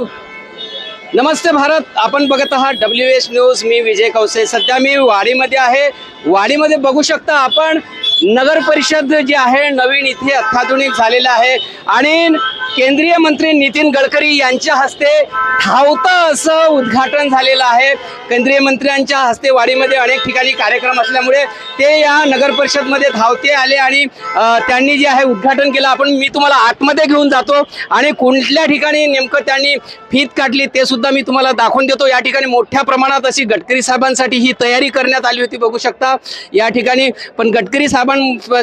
नमस्ते भारत आपण बघत आहात डब्ल्यू एस न्यूज मी विजय कौसे. सध्या मी वाडीमध्ये आहे. वाडीमध्ये बघू शकता आपण नगर परिषद जी आहे नवीन इथे अत्याधुनिक झालेलं आहे. आणि केंद्रीय मंत्री नितीन गडकरी यांच्या हस्ते धावतं असं उद्घाटन झालेलं आहे. केंद्रीय मंत्र्यांच्या हस्ते वाडीमध्ये अनेक ठिकाणी कार्यक्रम असल्यामुळे ते या नगर परिषदमध्ये धावते आले आणि त्यांनी जे आहे उद्घाटन केलं. आपण मी तुम्हाला आतमध्ये घेऊन जातो आणि कुठल्या ठिकाणी नेमकं त्यांनी फीत काढली ते सुद्धा मी तुम्हाला दाखवून देतो. या ठिकाणी मोठ्या प्रमाणात अशी गडकरी साहेबांसाठी ही तयारी करण्यात आली होती बघू शकता. या ठिकाणी पण गडकरी साहेबां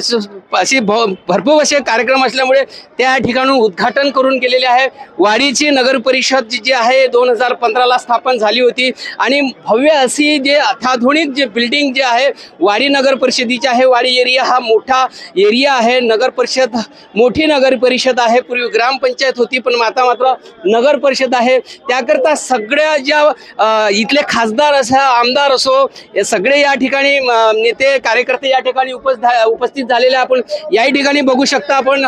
अशी भ- भरपूर असे कार्यक्रम असल्यामुळे त्या ठिकाणून उद्घाटन करून गेलेले आहे. वाडीची नगर परिषद जी जी आहे दोन हजार पंधराला स्थापन झाली होती. आणि भव्य अशी जे अत्याधुनिक जे बिल्डिंग जे आहे वाडी नगर परिषदेची आहे. वाडी एरिया हा मोठा एरिया आहे. नगर परिषद मोठी नगर परिषद आहे. पूर्वी ग्रामपंचायत होती पण आता मात्र नगर परिषद आहे. त्याकरता सगळ्या ज्या इथले खासदार असा आमदार असो हे सगळे या ठिकाणी नेते कार्यकर्ते या ठिकाणी उपस्थित झालेले आपण. याही ठिकाणी बघू शकता आपण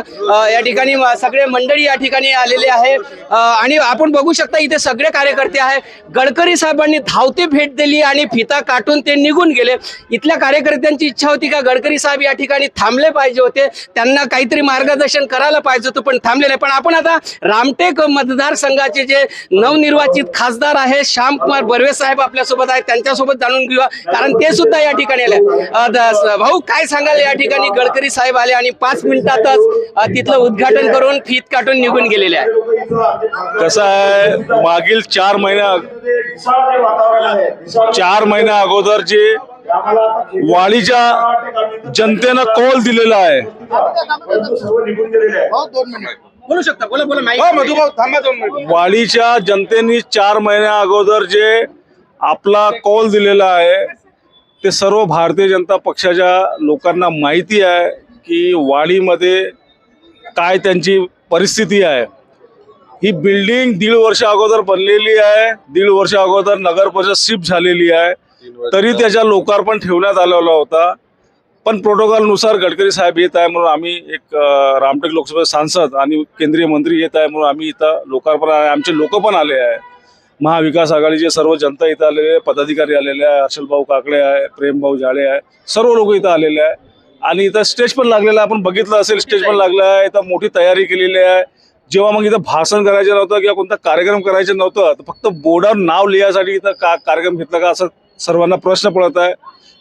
या ठिकाणी सगळे मंडळी या ठिकाणी आलेले आहे. आणि आपण बघू शकता इथे सगळे कार्यकर्ते आहे. गडकरी साहेबांनी धावते भेट दिली आणि फिता काटून ते निघून गेले. इथल्या कार्यकर्त्यांची इच्छा होती का गडकरी साहेब या ठिकाणी थांबले पाहिजे होते? त्यांना काहीतरी मार्गदर्शन करायला पाहिजे होतं पण थांबले नाही. पण आपण आता रामटेक मतदारसंघाचे जे नवनिर्वाचित खासदार आहे श्यामकुमार बर्वे साहेब आपल्यासोबत आहेत. त्यांच्यासोबत जाणून घेऊया. कारण ते सुद्धा या ठिकाणी आले. भाऊ काय सांगाल या ठिकाणी गडकरी साहेब आले आणि पाच मिनिटातच तिथलं उद्घाटन करून फीत काटून निघून गेलेले आहे कसं आहे मागील चार महिन्या चार महिन्या अगोदर जे वाडीच्या जनतेनं कौल दिलेला आहे. बोलू शकता बोला बोला माहिती वाडीच्या जनतेने चार महिन्या अगोदर जे आपला कौल दिलेला आहे ते सर्व भारतीय जनता पक्षाच्या लोकांना माहिती आहे की वाडीमध्ये काय त्यांची परिस्थिती आहे. ही बिल्डिंग दीड वर्ष अगोदर बनलेली आहे. दीड वर्ष अगोदर नगर परिषद शिफ्ट झालेली आहे. तरी त्याच्या लोकार्पण ठेवण्यात आलेला होता. पण प्रोटोकॉलनुसार गडकरी साहेब येत आहे म्हणून आम्ही एक रामटेक लोकसभा सांसद आणि केंद्रीय मंत्री येत आहे म्हणून आम्ही इथं लोकार्पण आहे. आमचे लोक पण आले आहे. महाविकास आघाडीचे सर्व जनता इथं आलेले पदाधिकारी आलेले आहे. हर्षलभाऊ काकडे आहे. प्रेमभाऊ झाडे आहे. सर्व लोक इथं आलेले आहे. आणि इथं स्टेज पण लागलेला आपण बघितलं असेल स्टेज पण लागलं आहे इथं मोठी तयारी केलेली आहे. जेव्हा मग इथं भाषण करायचं नव्हतं किंवा कोणता कार्यक्रम करायचं नव्हतं तर फक्त बोर्डावर नाव लिहायसाठी इथं का कार्यक्रम घेतला का असं सर्वांना प्रश्न पडत आहे.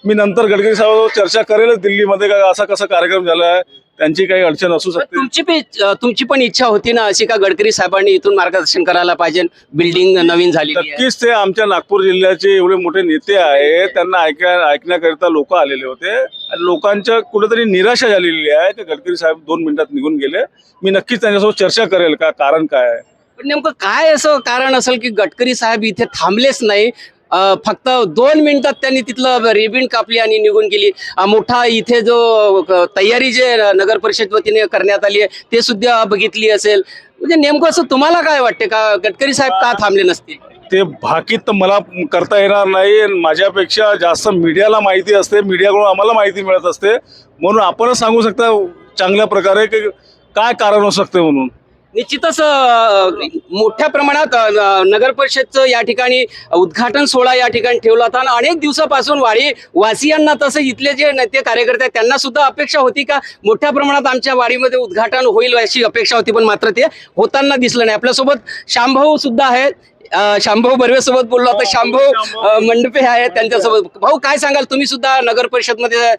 मी नंतर गडकरी साहेब चर्चा करेलच दिल्लीमध्ये का असा कसा कार्यक्रम झाला आहे त्यांची काही अडचण असू शकते. तुमची बी तुमची पण इच्छा होती ना अशी का गडकरी साहेबांनी इथून मार्गदर्शन करायला पाहिजे बिल्डिंग नवीन आहे? नक्कीच ते आमच्या नागपूर जिल्ह्याचे एवढे मोठे नेते आहेत त्यांना ऐका ऐकण्याकरिता लोक आलेले होते. आणि लोकांच्या कुठेतरी निराशा झालेली आहे ते गडकरी साहेब दोन मिनिटात निघून गेले. मी नक्कीच त्यांच्यासोबत चर्चा करेल का कारण काय आहे? पण नेमकं काय असं कारण असेल की गडकरी साहेब इथे थांबलेच नाही? फक्त दोन मिनिटात त्यांनी तिथलं रिबिन कापली आणि निघून गेली. मोठा इथे जो तयारी जे नगर परिषद वतीने करण्यात आली आहे ते सुद्धा बघितली असेल. म्हणजे नेमकं असं तुम्हाला काय वाटते? का गडकरी साहेब का थांबले नसतील? ते भाकीत तर मला करता येणार नाही. माझ्यापेक्षा जास्त मीडियाला माहिती असते. मीडियाकडून आम्हाला माहिती मिळत असते. म्हणून आपणच सांगू शकता चांगल्या प्रकारे की काय कारण होऊ शकते म्हणून. निश्चितच मोठ्या प्रमाणात नगर परिषदचं या ठिकाणी उद्घाटन सोहळा या ठिकाणी ठेवला होता. आणि अनेक दिवसापासून वाडी वासियांना तसं इथले जे नेते कार्यकर्ते आहेत त्यांना सुद्धा अपेक्षा होती का मोठ्या प्रमाणात आमच्या वाडीमध्ये उद्घाटन होईल अशी अपेक्षा होती पण मात्र ते होताना दिसलं नाही. आपल्यासोबत शांभाऊ सुद्धा आहेत. शांभाऊ बर्वे सोबत बोललो आता. शांभाऊ अ, मंडपे आहेत त्यांच्यासोबत. भाऊ काय सांगाल? तुम्ही सुद्धा नगर परिषदमध्ये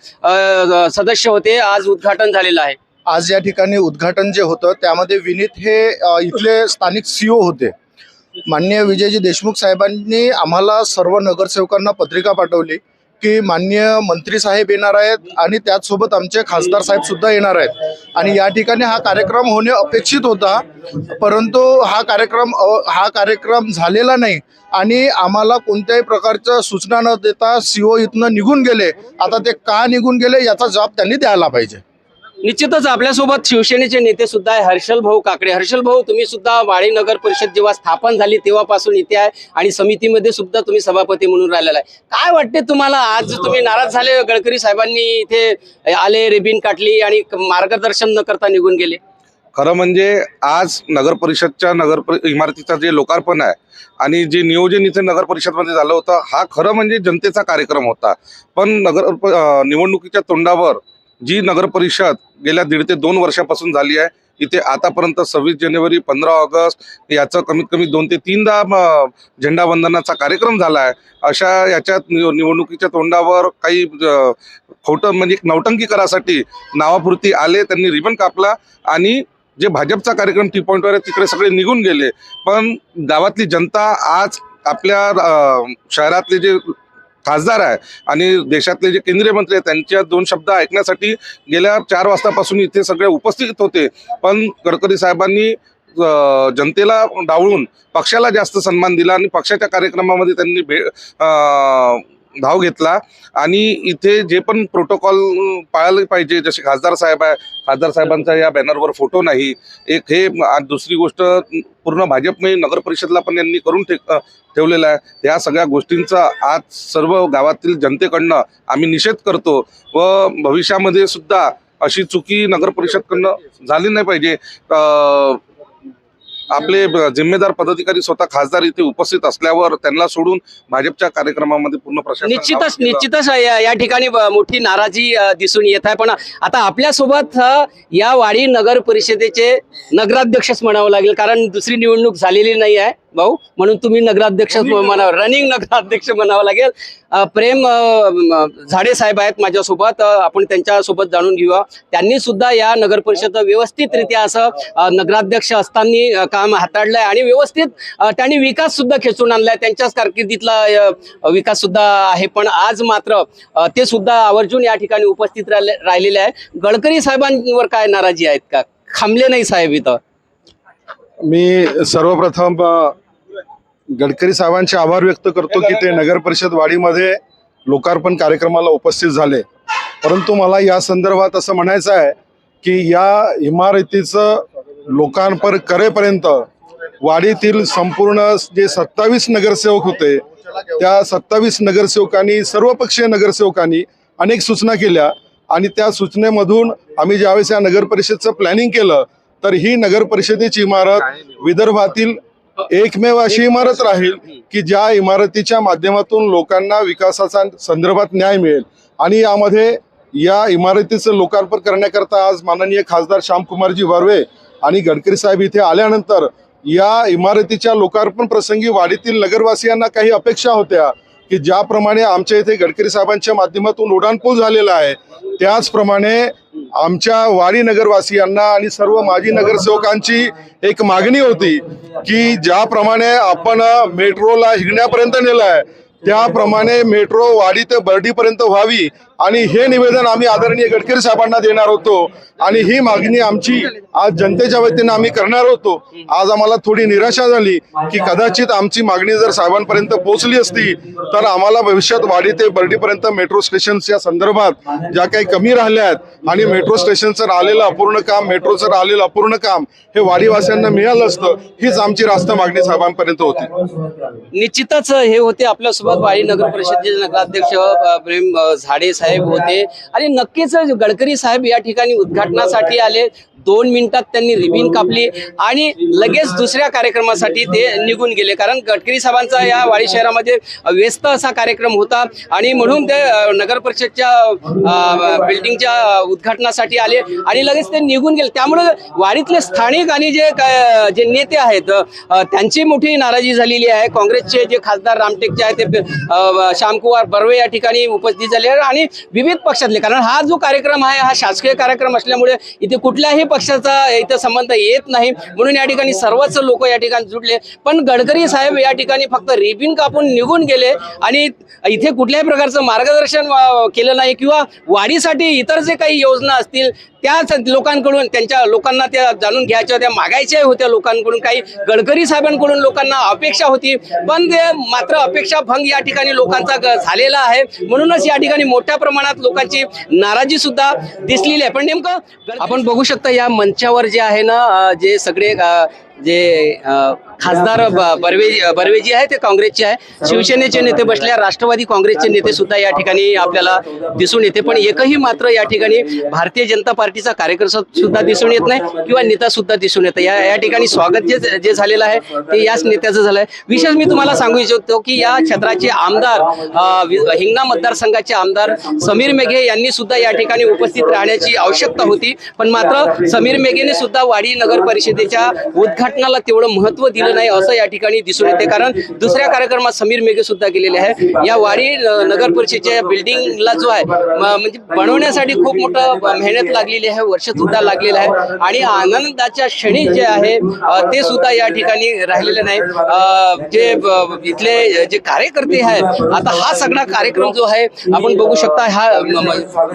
सदस्य होते. आज उद्घाटन झालेलं आहे. आज या ठिकाणी उद्घाटन जे होतं त्यामध्ये विनीत हे इथले स्थानिक सीओ होते. माननीय विजयजी देशमुख साहेबांनी आम्हाला सर्व नगरसेवकांना पत्रिका पाठवली की माननीय मंत्री साहेब येणार आहेत आणि त्याचसोबत आमचे खासदार साहेब सुद्धा येणार आहेत. आणि या ठिकाणी हा कार्यक्रम होणे अपेक्षित होता परंतु हा कार्यक्रम हा कार्यक्रम झालेला नाही आणि आम्हाला कोणत्याही प्रकारच्या सूचना न देता सीओ इथनं निघून गेले. आता ते का निघून गेले याचा जबाब त्यांनी द्यायला पाहिजे. निश्चितच आपल्यासोबत शिवसेनेचे नेते सुद्धा आहे. हर्षल भाऊ काकडे. हर्षल भाऊ तुम्ही सुद्धा वाळी नगर परिषद जेव्हा स्थापन झाली तेव्हापासून इथे आहे आणि समितीमध्ये सुद्धा तुम्ही सभापती म्हणून राहिलेला आहे. काय वाटते तुम्हाला? आज तुम्ही नाराज झाले गडकरी साहेबांनी इथे आले रेबीन काटली आणि मार्गदर्शन न करता निघून गेले? खरं म्हणजे आज नगर परिषदच्या नगर परि- जे लोकार्पण आहे आणि जे नियोजन इथे नगर परिषदमध्ये झालं होतं हा खरं म्हणजे जनतेचा कार्यक्रम होता. पण नगर निवडणुकीच्या तोंडावर जी नगरपरिषद गेल्या दीड ते दोन वर्षापासून झाली आहे इथे आतापर्यंत सव्वीस जानेवारी पंधरा ऑगस्ट याचं कमीत कमी दोन ते तीनदा झेंडावंदनाचा कार्यक्रम झाला आहे. अशा याच्यात निव- निवडणुकीच्या तोंडावर काही खोटं म्हणजे एक नौटंकी करासाठी नावापुरती आले त्यांनी रिबन कापला आणि जे भाजपचा कार्यक्रम टी पॉईंटवर आहे तिकडे सगळे निघून गेले. पण गावातली जनता आज आपल्या शहरातले जे खासदार आहे. आणि देशातले जे केंद्रीय मंत्री आहेत त्यांच्या दोन शब्द ऐकण्यासाठी गेल्या चार वाजतापासून इथे सगळे उपस्थित होते. पण गडकरी साहेबांनी जनतेला डावळून पक्षाला जास्त सन्मान दिला आणि पक्षाच्या कार्यक्रमामध्ये त्यांनी भे धाव घेतला. आणि इथे जे पण प्रोटोकॉल पाळले पाहिजे जसे खासदार साहेब आहे खासदार साहेबांचा या बॅनरवर फोटो नाही. एक हे दुसरी गोष्ट पूर्ण भाजपने नगर परिषदला पण यांनी करून ठे ठेवलेलं आहे. त्या सगळ्या गोष्टींचा आज सर्व गावातील जनतेकडनं आम्ही निषेध करतो व भविष्यामध्ये सुद्धा अशी चुकी नगर परिषदकडनं झाली नाही पाहिजे. आपले जिम्मेदार पदाधिकारी स्वतः खासदार इथे उपस्थित असल्यावर त्यांना सोडून भाजपच्या कार्यक्रमामध्ये पूर्ण प्रशासन निश्चितच. निश्चितच या या ठिकाणी मोठी नाराजी दिसून येत आहे पण आता आपल्यासोबत अ, या वाडी नगर परिषदेचे नगराध्यक्षच म्हणावं लागेल कारण दुसरी निवडणूक झालेली नाही आहे भाऊ म्हणून तुम्ही नगराध्यक्ष म्हणावं रनिंग नगराध्यक्ष म्हणावं लागेल. प्रेम झाडे साहेब आहेत माझ्यासोबत आपण त्यांच्यासोबत जाणून घेऊया. त्यांनी सुद्धा या नगर परिषद व्यवस्थितरित्या असं नगराध्यक्ष असताना काम हाताळलंय आणि व्यवस्थित त्यांनी विकास सुद्धा खेचून आणलाय. त्यांच्याच कारकिर्दीतला विकास सुद्धा आहे. पण आज मात्र ते सुद्धा आवर्जून या ठिकाणी उपस्थित राहिले- राहिलेले आहे गडकरी साहेबांवर काय नाराजी आहेत का? थांबले नाही साहेब इथं. मी सर्वप्रथम गडकरी साहेबांचे आभार व्यक्त करतो की ते नगर परिषद वाडीमध्ये लोकार्पण कार्यक्रमाला उपस्थित झाले. परंतु मला या संदर्भात असं म्हणायचं आहे की या इमारतीचं लोकांपर करेपर्यंत वाडीतील संपूर्ण जे सत्तावीस नगरसेवक होते त्या सत्तावीस नगरसेवकांनी सर्वपक्षीय नगरसेवकांनी अनेक सूचना केल्या आणि त्या सूचनेमधून आम्ही ज्यावेळेस या नगर परिषदचं प्लॅनिंग केलं तर ही नगर परिषदेची इमारत विदर्भातील एकमेव अशी इमारत राहील की ज्या इमारतीच्या माध्यमातून लोकांना विकासाचा संदर्भात न्याय मिळेल. आणि यामध्ये या इमारतीचं लोकार्पण करण्याकरता आज माननीय खासदार श्यामकुमारजी बर्वे आणि गडकरी साहेब इथे आल्यानंतर या इमारतीच्या लोकार्पण प्रसंगी वाडीतील नगरवासियांना काही अपेक्षा होत्या. की ज्याप्रमाणे आमच्या इथे गडकरी साहेबांच्या माध्यमातून उड्डाणपूल झालेला आहे त्याचप्रमाणे आमच्या वाडी नगरवासियांना आणि सर्व माजी नगरसेवकांची एक मागणी होती की ज्याप्रमाणे आपण मेट्रोला हिगण्यापर्यंत नेलं आहे त्याप्रमाणे मेट्रो वाडी ते बर्डीपर्यंत व्हावी आणि हे निवेदन आम्ही आदरणीय गडकरी साहेबांना देणार होतो. आणि ही मागणी आमची आज जनतेच्या वतीने आम्ही करणार होतो. आज आम्हाला थोडी निराशा झाली की कदाचित आमची मागणी जर साहेबांपर्यंत पोहोचली असती तर आम्हाला भविष्यात वाडी ते बर्डीपर्यंत मेट्रो स्टेशनच्या संदर्भात ज्या काही कमी राहिल्या आहेत आणि मेट्रो स्टेशनचं राहिलेलं अपूर्ण काम मेट्रोचं राहिलेलं अपूर्ण काम हे वाडीवासियांना मिळालं असतं हीच आमची रास्त मागणी साहेबांपर्यंत होती. निश्चितच हे होते आपल्यासोबत वाडी नगर परिषदेचे नगराध्यक्ष प्रेम झाडे झाडे साहेब होते. आणि नक्कीच गडकरी साहेब या ठिकाणी उद्घाटनासाठी आले. दोन मिनिटात त्यांनी रिबीन कापली आणि लगेच दुसऱ्या कार्यक्रमासाठी ते निघून गेले. कारण गडकरी साहेबांचा या वाडी शहरामध्ये व्यस्त असा कार्यक्रम होता. आणि म्हणून ते नगर परिषदच्या बिल्डिंगच्या उद्घाटनासाठी आले आणि लगेच ते निघून गेले. त्यामुळे वाडीतले स्थानिक आणि जे जे नेते आहेत त्यांची मोठी नाराजी झालेली आहे. काँग्रेसचे जे खासदार रामटेकचे आहेत ते श्यामकुमार बर्वे या ठिकाणी उपस्थित झाले आणि विविध पक्षातले. कारण हा जो कार्यक्रम आहे हा शासकीय कार्यक्रम असल्यामुळे इथे कुठल्याही पक्षाचा इथे संबंध येत नाही. म्हणून या ठिकाणी सर्वच लोक या ठिकाणी जुटले. पण गडकरी साहेब या ठिकाणी फक्त रिबिन कापून निघून गेले आणि इथे कुठल्याही प्रकारचं मार्गदर्शन केलं नाही किंवा वाढीसाठी इतर जे काही योजना असतील त्या लोकांकडून त्यांच्या लोकांना त्या जाणून घ्यायच्या होत्या मागायच्या होत्या लोकांकडून काही गडकरी साहेबांकडून लोकांना अपेक्षा होती. पण ते मात्र अपेक्षा भंग या ठिकाणी लोकांचा झालेला आहे. म्हणूनच या ठिकाणी मोठ्या प्रमाणात लोकांची नाराजी सुद्धा दिसलेली आहे. पण नेमकं आपण बघू शकता या मंचावर जे आहे ना जे सगळे जे खासदार बर्वे बर्वेजी आहे ते काँग्रेसचे आहे. शिवसेनेचे नेते बसल्या राष्ट्रवादी काँग्रेसचे नेते सुद्धा या ठिकाणी आपल्याला दिसून येते. पण एकही मात्र या ठिकाणी भारतीय जनता पार्टीचा कार्यकर्ता सुद्धा दिसून येत नाही किंवा नेता सुद्धा दिसून येत या या ठिकाणी स्वागत जे जे झालेलं आहे ते याच नेत्याचं झालं आहे विशेष मी तुम्हाला सांगू इच्छितो की या क्षेत्राचे आमदार हिंगणा मतदारसंघाचे आमदार समीर मेघे यांनी सुद्धा या ठिकाणी उपस्थित राहण्याची आवश्यकता होती. पण मात्र समीर मेघेने सुद्धा वाडी नगर परिषदेच्या उद्घाटनाला तेवढं महत्त्व दिलं नाही असं या ठिकाणी दिसून येते. कारण दुसऱ्या कार्यक्रमात समीर मेघे सुद्धा गेलेले आहे या वाडी नगर परिषदेच्या बिल्डिंगला जो आहे म्हणजे बनवण्यासाठी खूप मोठं मेहनत लागलेली आहे वर्ष सुद्धा लागलेलं आहे. आणि आनंदाच्या क्षणी जे आहे ते सुद्धा या ठिकाणी राहिलेले नाही. जे इथले जे कार्यकर्ते आहेत आता हा सगळा कार्यक्रम जो आहे आपण बघू शकता हा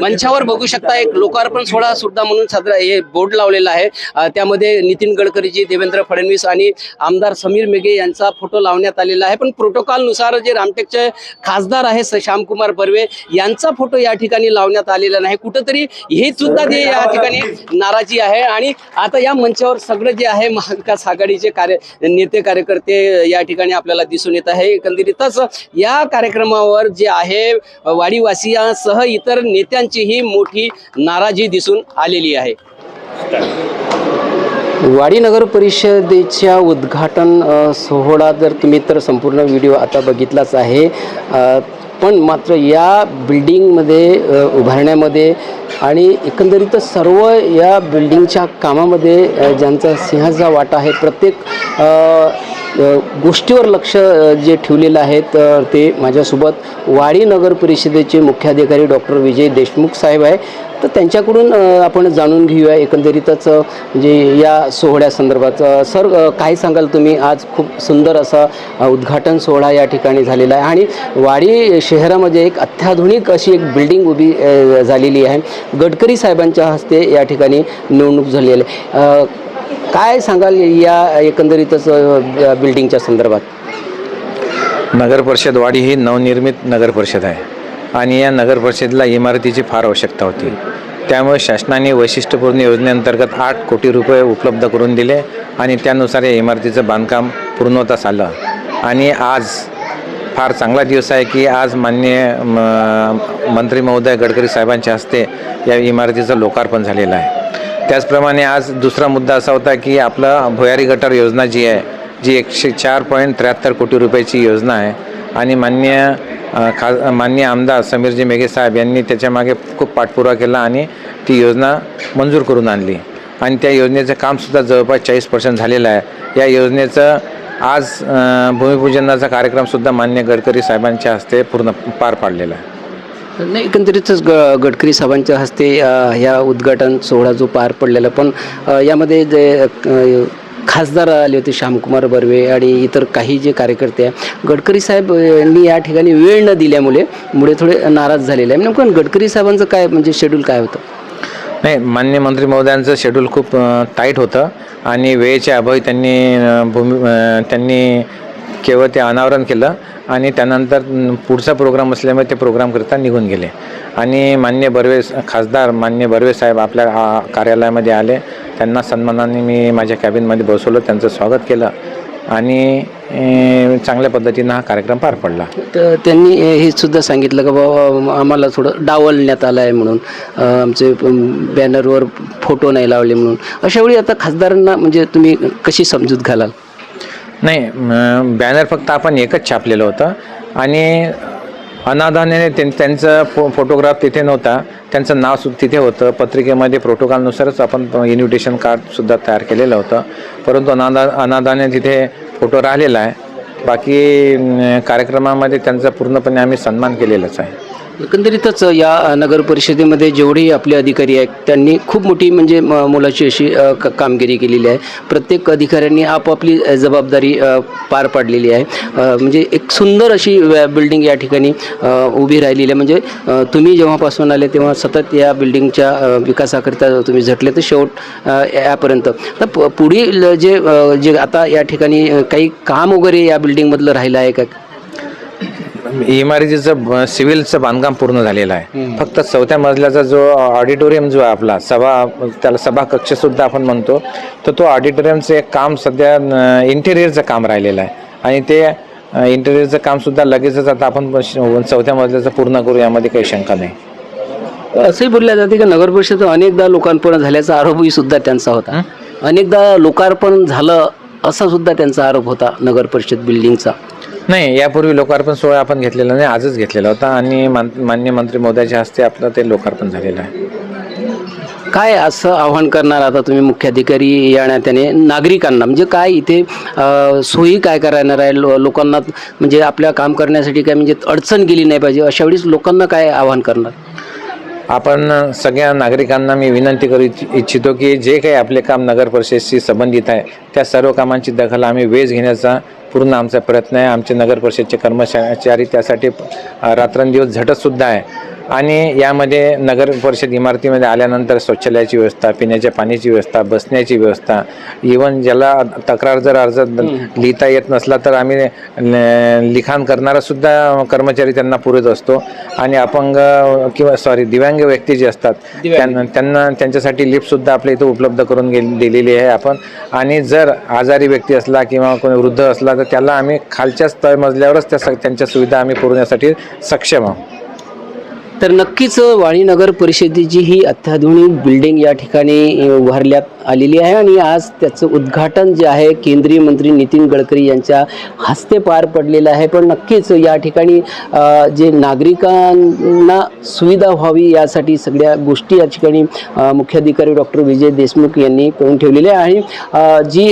मंचावर बघू शकता एक लोकार्पण सोहळा सुद्धा म्हणून साजरा हे बोर्ड लावलेला आहे. त्यामध्ये नितीन गडकरीजी देवेंद्र फडणवीस आणि आमदार समीर मेघे यांचा फोटो लावण्यात आलेला आहे. पण प्रोटोकॉलनुसार जे रामटेकचे खासदार आहे श्यामकुमार बर्वे यांचा फोटो या ठिकाणी लावण्यात आलेला नाही. कुठंतरी हे सुद्धा ते या ठिकाणी नाराजी आहे. आणि आता या मंचावर सगळं जे आहे महाविकास आघाडीचे कार्य नेते कार्यकर्ते या ठिकाणी आपल्याला दिसून येत आहे. एकंदरीतच या कार्यक्रमावर जे आहे वाडीवासियांसह इतर नेत्यांचीही मोठी नाराजी दिसून आलेली आहे. वाडी नगर परिषदेच्या उद्घाटन सोहळा जर तुम्ही तर संपूर्ण व्हिडिओ आता बघितलाच आहे. पण मात्र या बिल्डिंगमध्ये उभारण्यामध्ये आणि एकंदरीतच सर्व या बिल्डिंगच्या कामामध्ये ज्यांचा सिंहाचा वाटा आहे प्रत्येक गोष्टीवर लक्ष जे ठेवलेलं आहे तर ते माझ्यासोबत वाडी नगर परिषदेचे मुख्याधिकारी डॉक्टर विजय देशमुख साहेब आहे. तर त्यांच्याकडून आपण जाणून घेऊया. एकंदरीतच जे म्हणजे या सोहळ्यासंदर्भात सर काही काय सांगाल तुम्ही? आज खूप सुंदर असा उद्घाटन सोहळा या ठिकाणी झालेला आहे. आणि वाडी शहरामध्ये एक अत्याधुनिक अशी एक बिल्डिंग उभी झालेली आहे. गडकरी साहेबांच्या हस्ते या ठिकाणी निवडणूक झालेली आहे. काय सांगाल या एकंदरीतच बिल्डिंगच्या संदर्भात? नगर परिषद वाडी ही नवनिर्मित नगर परिषद आहे. आणि या नगर परिषदेला इमारतीची फार आवश्यकता होती. त्यामुळे शासनाने वैशिष्ट्यपूर्ण योजनेअंतर्गत आठ कोटी रुपये उपलब्ध करून दिले आणि त्यानुसार या इमारतीचं बांधकाम पूर्णत्वास आलं. आणि आज फार चांगला दिवस आहे की आज माननीय म- मंत्री महोदय गडकरी साहेबांच्या हस्ते या इमारतीचं लोकार्पण झालेलं आहे. त्याचप्रमाणे आज दुसरा मुद्दा असा होता की आपलं भुयारी गटार योजना जी आहे जी एकशे चार पॉईंट त्र्याहत्तर कोटी रुपयाची योजना आहे. आणि मान्य खा मान्य आमदार समीरजी मेघे साहेब यांनी त्याच्यामागे खूप पाठपुरावा केला आणि ती योजना मंजूर करून आणली. आणि त्या योजनेचं कामसुद्धा जवळपास चाळीस पर्सेंट झालेलं आहे. या योजनेचं आज भूमिपूजनाचा कार्यक्रमसुद्धा मान्य गडकरी साहेबांच्या हस्ते पूर्ण पार पाडलेला आहे. नाही एकंदरीतच ग गडकरी साहेबांच्या हस्ते ह्या उद्घाटन सोहळा जो पार पडलेला पण यामध्ये जे खासदार आले होते श्यामकुमार बर्वे आणि इतर काही जे कार्यकर्ते आहे गडकरी साहेब यांनी या ठिकाणी वेळ न दिल्यामुळे मुळे थोडे नाराज झालेले आहे नेमकं गडकरी साहेबांचं काय म्हणजे शेड्यूल काय होतं? नाही मान्य मंत्री महोदयांचं शेड्यूल खूप टाईट होतं आणि वेळेच्या अभावी त्यांनी भूमी त्यांनी केवळ ते अनावरण केलं आणि त्यानंतर पुढचा प्रोग्राम असल्यामुळे ते प्रोग्रामकरिता निघून गेले. आणि मान्य बर्वे खासदार मान्य बर्वे साहेब आपल्या कार्यालयामध्ये आले. त्यांना सन्मानाने मी माझ्या कॅबिनमध्ये बसवलं त्यांचं स्वागत केलं आणि चांगल्या पद्धतीनं हा कार्यक्रम पार पडला. तर त्यांनी हे सुद्धा सांगितलं का बाबा आम्हाला थोडं डावलण्यात आलं आहे म्हणून आमचे बॅनरवर फोटो नाही लावले म्हणून. अशावेळी आता खासदारांना म्हणजे तुम्ही कशी समजूत घालाल? नाही बॅनर फक्त आपण एकच छापलेलं होतं. आणि अनादाने त्यां त्यांचं फो फोटोग्राफ तिथे नव्हता. त्यांचं नाव सु तिथे होतं. पत्रिकेमध्ये प्रोटोकॉलनुसारच आपण इन्व्हिटेशन कार्डसुद्धा तयार केलेलं होतं. परंतु अनादा अनादाने तिथे फोटो राहिलेला आहे. बाकी कार्यक्रमामध्ये त्यांचा पूर्णपणे आम्ही सन्मान केलेलाच आहे. एकंदरीतच या नगर परिषदेमध्ये जेवढेही आपले अधिकारी आहेत त्यांनी खूप मोठी म्हणजे म- मोलाची अशी क- कामगिरी केलेली आहे. प्रत्येक अधिकाऱ्यांनी आपापली जबाबदारी पार पाडलेली आहे. म्हणजे एक सुंदर अशी बिल्डिंग या ठिकाणी उभी राहिलेली आहे. म्हणजे तुम्ही जेव्हापासून आले तेव्हा सतत या बिल्डिंगच्या विकासाकरिता तुम्ही झटले तर शेवट यापर्यंत. तर पुढील जे जे आता या ठिकाणी काही काम वगैरे या बिल्डिंगमधलं राहिलं आहे का? इमारतीचं सिव्हिलचं बांधकाम पूर्ण झालेलं आहे. फक्त चौथ्या मजल्याचा जो ऑडिटोरियम जो आहे आपला सभा त्याला सभा कक्ष सुद्धा आपण म्हणतो तर तो ऑडिटोरियमचं एक काम सध्या इंटेरियरचं काम राहिलेलं आहे. आणि ते इंटेरियरचं काम सुद्धा लगेचच आता आपण चौथ्या मजल्याचं पूर्ण करू यामध्ये काही शंका नाही. असंही बोलल्या जाते की नगर परिषद अनेकदा लोकार्पण झाल्याचा आरोपही सुद्धा त्यांचा होता. अनेकदा लोकार्पण झालं असा सुद्धा त्यांचा आरोप होता नगर परिषद बिल्डिंगचा नाही यापूर्वी लोकार्पण सोहळा आपण घेतलेला नाही आजच घेतलेला होता आणि मान- मान्य मंत्री महोदयाच्या हस्ते आपलं ते लोकार्पण झालेलं आहे. काय असं आव्हान करणार आता तुम्ही मुख्याधिकारी या नात्याने नागरिकांना? म्हणजे काय इथे सोयी काय करणार आहे? लो लोकांना म्हणजे आपल्या काम करण्यासाठी काय म्हणजे अडचण गेली नाही पाहिजे? अशा वेळेस लोकांना काय आव्हान करणार? आपण सगळ्या नागरिकांना मी विनंती करू इच्छ- इच्छितो की जे काही आपले काम नगर परिषदेशी संबंधित आहे त्या सर्व कामांची दखल आम्ही वेळ घेण्याचा पूर्ण आमचा प्रयत्न आहे. आमचे नगर परिषदचे कर्मचारी त्यासाठी रात्रंदिवस झटतसुद्धा आहे. आणि यामध्ये नगर परिषद इमारतीमध्ये आल्यानंतर शौचालयाची व्यवस्था पिण्याच्या पाण्याची व्यवस्था बसण्याची व्यवस्था. इवन ज्याला तक्रार जर अर्ज लिहिता येत नसला तर आम्ही लिखाण करणारा सुद्धा कर्मचारी त्यांना पुरत असतो. आणि अपंग किंवा सॉरी दिव्यांग व्यक्ती जे असतात त्यांना त्यांना त्यांच्यासाठी लिफ्टसुद्धा आपल्या इथं उपलब्ध करून दिलेली आहे आपण. आणि जर आजारी व्यक्ती असला किंवा कोणी वृद्ध असला तर त्याला आम्ही खालच्याच तळ मजल्यावरच त्या स- त्यांच्या सुविधा आम्ही पुरवण्यासाठी सक्षम आहोत. तर नक्कीच वाणी नगर परिषदेची ही अत्याधुनिक बिल्डिंग या ठिकाणी उभारण्यात आलेली आहे आणि आज त्याचं उद्घाटन जे आहे केंद्रीय मंत्री नितीन गडकरी यांच्या हस्ते पार पडलेलं आहे. पण नक्कीच या ठिकाणी जे नागरिकांना सुविधा व्हावी यासाठी सगळ्या गोष्टी या ठिकाणी मुख्याधिकारी डॉक्टर विजय देशमुख यांनी करून ठेवलेल्या आहे. आणि जी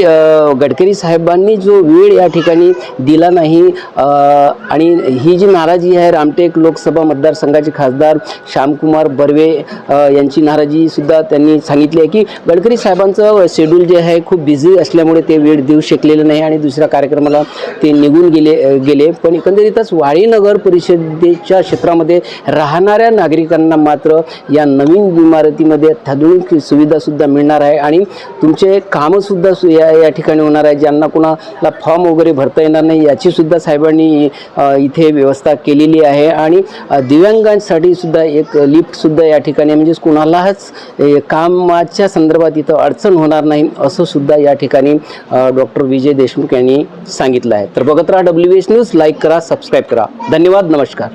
गडकरी साहेबांनी जो वेळ या ठिकाणी दिला नाही आणि ही जी नाराजी आहे रामटेक लोकसभा मतदारसंघाचे खासदार श्यामकुमार बर्वे यांची नाराजी सुद्धा त्यांनी सांगितली आहे की गडकरी साहेबांचं शेड्यूल जे आहे खूप बिझी असल्यामुळे ते वेळ देऊ शकलेलं नाही आणि दुसऱ्या कार्यक्रमाला ते निघून गेले गेले. पण एकंदरीतच वाळी नगर परिषदेच्या क्षेत्रामध्ये राहणाऱ्या नागरिकांना मात्र या नवीन इमारतीमध्ये अत्याधुनिक सुविधासुद्धा मिळणार आहे आणि तुमचे कामंसुद्धा सु या या ठिकाणी होणार आहे. ज्यांना कोणाला फॉर्म वगैरे भरता येणार नाही याचीसुद्धा साहेबांनी इथे व्यवस्था केलेली आहे. आणि दिव्यांगांसाठी सुद्धा एक लिफ्टसुद्धा या ठिकाणी म्हणजेच कुणालाच कामाच्या संदर्भात इथं अडचण होणार नाही असं सुद्धा या ठिकाणी डॉक्टर विजय देशमुख यांनी सांगितलं आहे. तर बघत राहा डब्ल्यू एस न्यूज लाईक करा सबस्क्राईब करा. धन्यवाद नमस्कार.